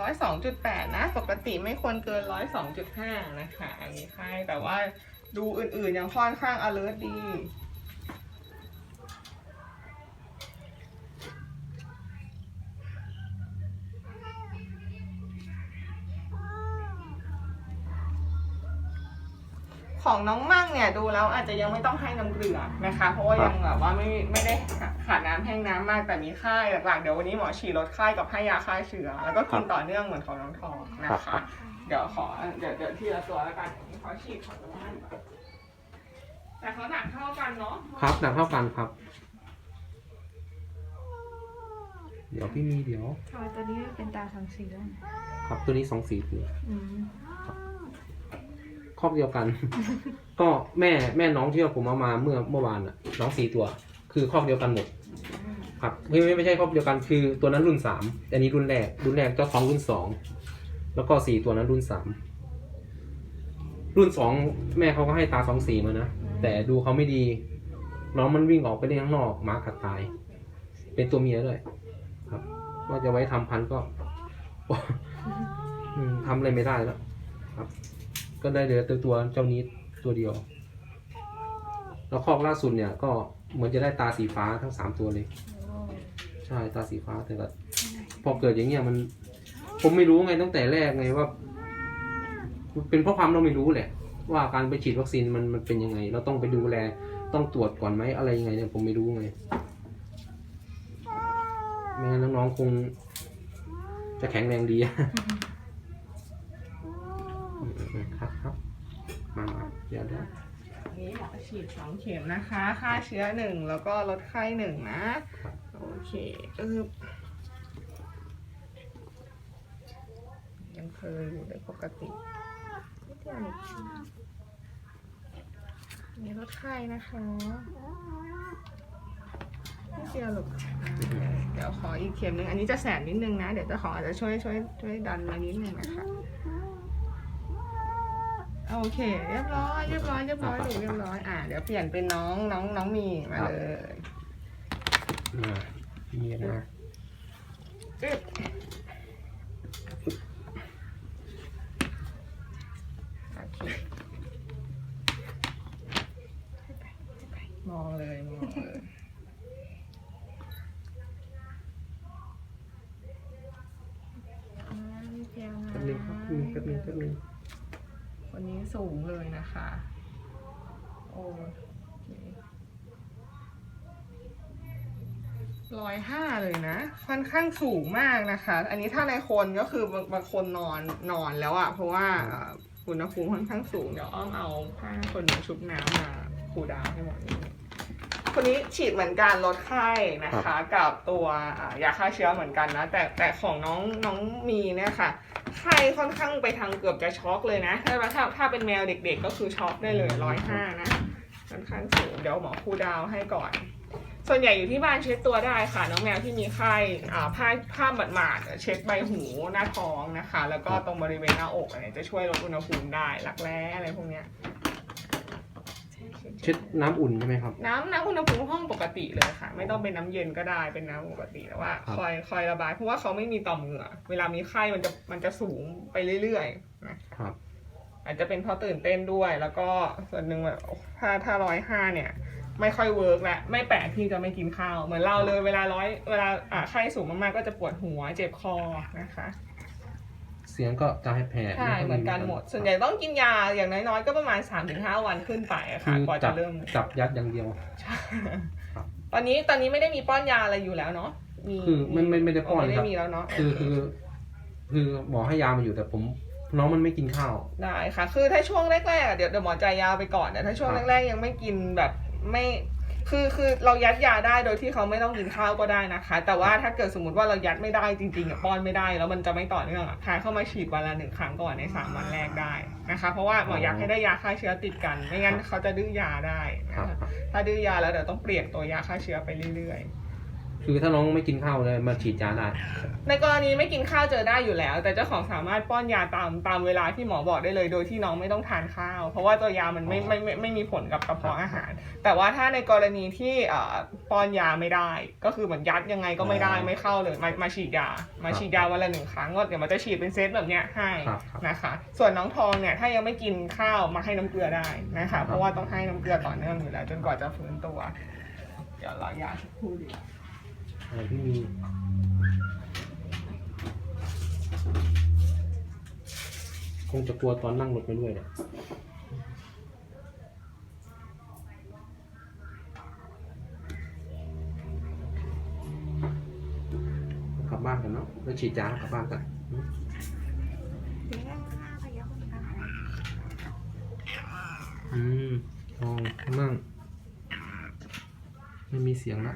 ร้อยสองจุดแปดนะ ปกติไม่ควรเกินร้อยสองจุดห้านะคะอันนี้ใช่แต่ว่าดูอื่นๆยังค่อนข้าง alert ดี ของน้องมั่งเนี่ยดูแล้วอาจจะยังไม่ต้องให้น้ำเกลือนะคะ เพราะว่ายังแบบว่าไม่ไม่ได้ขาดน้ำแห้งน้ำมากแต่มีไข้หลักๆเดี๋ยววันนี้หมอฉีดลดไข้กับให้ยาฆ่าเชื้อแล้วก็กินต่อเนื่องเหมือนของน้องทองนะคะ เดี๋ยวขอเดี๋ยวเดี๋ยวทีละตัวแล้วกันขอฉีดของน้องมั่งก่อนแต่เขาหนักเท่ากันเนาะครับหนักเท่ากันครับ เดี๋ยวพี่มีเดี๋ยว ทำไมตัวนี้เป็นตาสังสีแล้วครับตัวนี้สองสีคือ อืม ครอบเดียวกัน ก็แม่แม่น้องที่ผมเอามาเมื่อเมื่อวานอะ น้องสี่ตัว คือครอบเดียวกันหมดครับไม่ไม่ไม่ใช่ครอบเดียวกันคือตัวนั้นรุ่นสามอันนี้รุ่นแรกรุ่นแรกเจ้าของรุ่นสองแล้วก็สี่ตัวนั้นรุ่นสามรุ่นสองแม่เขาก็ให้ตาสองสีมานะแต่ดูเขาไม่ดี น้องมันวิ่งออกไปเล่นข้างนอกหมากัดตาย เป็นตัวเมียด้วยครับว่าจะไว้ทำพันก็อืมทำอะไรไม่ได้แล้วครับ ก็ได้เหลือตัวตัวเจ้านี้ตัวเดียว แล้วคอกล่าสุดเนี่ยก็เหมือนจะได้ตาสีฟ้าทั้งสามตัวเลย ใช่ตาสีฟ้าแต่ก็พอเกิดอย่างเงี้ยมัน ผมไม่รู้ไงตั้งแต่แรกไงว่า เป็นเพราะความเราไม่รู้แหละ ว่าการไปฉีดวัคซีนมันมันเป็นยังไง เราต้องไปดูแลต้องตรวจก่อนไหมอะไรยังไงเนี่ยผมไม่รู้ไงไม่งั้นน้องๆคงจะแข็งแรงดี ครับครับ มามาเดี๋ยวเดี๋ยวนี้หมอฉีดสองเข็มนะคะ ฆ่าเชื้อหนึ่งแล้วก็ลดไข้หนึ่งนะ โอเคเออยังเคยอยู่ได้ปกตินิดเดียวนี่ลดไข้นะคะนิดเดียวลูกเดี๋ยวขออีกเข็มหนึ่งอันนี้จะแสบนิดนึงนะ เดี๋ยวจะขออาจจะช่วยช่วยช่วยดันมานิดนึงนะคะ โอเค เรียบร้อยเรียบร้อยเรียบร้อยลูกเรียบร้อยอะเดี๋ยวเปลี่ยนเป็นน้องน้องน้องมีมาเลยมามีนะอึ๊บโอเคมองเลยมองเลยอ่านิดเดียวนะแป๊บนึงครับอืมแป๊บนึงแป๊บนึงันนี้สูงเลยนะคะ โอเคร้อยห้าเลยนะ ค่อนข้างสูงมากนะคะ อันนี้ถ้าในคนก็คือบางบางคนนอนนอนแล้วอะเพราะว่าอุณหภูมิค่อนข้างสูง เดี๋ยวอ้อมเอาผ้าคนนี้ชุบน้ำมาคูดาวให้หมดเลย คนนี้ฉีดเหมือนกันลดไข้นะคะ กับตัวอ่ายาฆ่าเชื้อเหมือนกันนะ แต่แต่ของน้องน้องมีเนี่ยค่ะไข้ค่อนข้างไปทางเกือบจะช็อกเลยนะถ้าถ้าถ้าเป็นแมวเด็กๆ ก็คือช็อกได้เลยร้อยห้านะค่อนข้างสูงเดี๋ยวหมอคูลดาวน์ให้ก่อน ส่วนใหญ่อยู่ที่บ้านเช็ดตัวได้ค่ะ น้องแมวที่มีไข้อ่าผ้าผ้าหมาดๆเช็ดใบหูหน้าท้องนะคะ แล้วก็ตรงบริเวณหน้าอกอะไรจะช่วยลดอุณหภูมิได้รักแร้อะไรพวกเนี้ย เช็ดน้ำอุ่นใช่ไหมครับ น้ำน้ำอุณหภูมิห้องปกติเลยค่ะ ไม่ต้องเป็นน้ำเย็นก็ได้เป็นน้ำปกติแต่ว่า ครับ คอยคอยระบาย เพราะว่าเขาไม่มีต่อมเหงื่อเวลามีไข้มันจะมันจะสูงไปเรื่อยๆนะคะครับ อาจจะเป็นเพราะตื่นเต้นด้วย แล้วก็ส่วนหนึ่งแบบถ้าถ้าร้อยห้าเนี่ย ไม่ค่อยเวิร์กแหละไม่แปลกที่จะไม่กินข้าวเหมือนเราเลยเวลาร้อยเวลาอ่าไข้สูงมากๆก็จะปวดหัวเจ็บคอนะคะ เสียงก็จะให้แผ่ใช่เหมือนกันหมด ส่วนใหญ่ต้องกินยาอย่างน้อยๆก็ประมาณ 3-5 วันขึ้นไปอะคืค่ะอกว่าจัจะบเริ่มจับยัดอย่างเดียวใช่ครับตอนนี้ตอนนี้ไม่ได้มีป้อนยาอะไรอยู่แล้วเนาะมีคือไม่ไม่ไม่ได้ป้อนไม่ครัได้บมีแล้วเนาะคือโเคือ คือหมอให้ยามาอยู่แต่ผมน้องมันไม่กินข้าวได้ค่ะ คือถ้าช่วงแรกๆอะเดี๋ยวเดี๋ยวหมอจ่ายยาไปก่อนแต่ถ้าช่วงครับแรกๆยังไม่กินแบบไม่ คือคือเรายัดยาได้โดยที่เขาไม่ต้องกินข้าวก็ได้นะคะ แต่ว่าถ้าเกิดสมมติว่าเรายัดไม่ได้จริงๆอะป้อนไม่ได้ แล้วมันจะไม่ต่อเนื่องอะพาเข้ามาฉีดวันละหนึ่งครั้งก่อนในสามวันแรกได้นะคะ เพราะว่าหมออยากให้ได้ยาฆ่าเชื้อติดกัน ไม่งั้นเขาจะดื้อยาได้ครันะบคะถ้าดื้อยาแล้วเดี๋ยวต้องเปลี่ยนตัวยาฆ่าเชื้อไปเรื่อย คือถ้าน้องไม่กินข้าวเลยมาฉีดยาได้ในกรณีไม่กินข้าวเจอได้อยู่แล้ว แต่เจ้าของสามารถป้อนยาตามตามเวลาที่หมอบอกได้เลย โดยที่น้องไม่ต้องทานข้าว เพราะว่าตัวยามันไม่ไม่ไม่ไม่มีผลกับกระเพาะอาหาร แต่ว่าถ้าในกรณีที่เอ่อป้อนยาไม่ได้ ก็คือเหมือนยัดยังไงก็ไม่ได้ไม่เข้าเลยมามาฉีดยา มาฉีดยาวันละหนึ่งครั้งก็เดี๋ยวมันจะฉีดเป็นเซตแบบเนี้ยให้ครับครับนะคะ ส่วนน้องทองเนี่ยถ้ายังไม่กินข้าวมาให้น้ำเกลือได้นะคะ เพราะว่าต้องให้น้ำเกลือต่อเนื่องอยู่แล้วจนกว่าจะฟื้นตัว เดี๋ยวรอยาสักครู่ดีกว่า อะไรที่มีคงจะกลัวตอนนั่งรถไปด้วยแหละกลับบ้านกันเนาะแล้วฉีดยากลับบ้านกันอืมทองนั่งไม่มีเสียงละ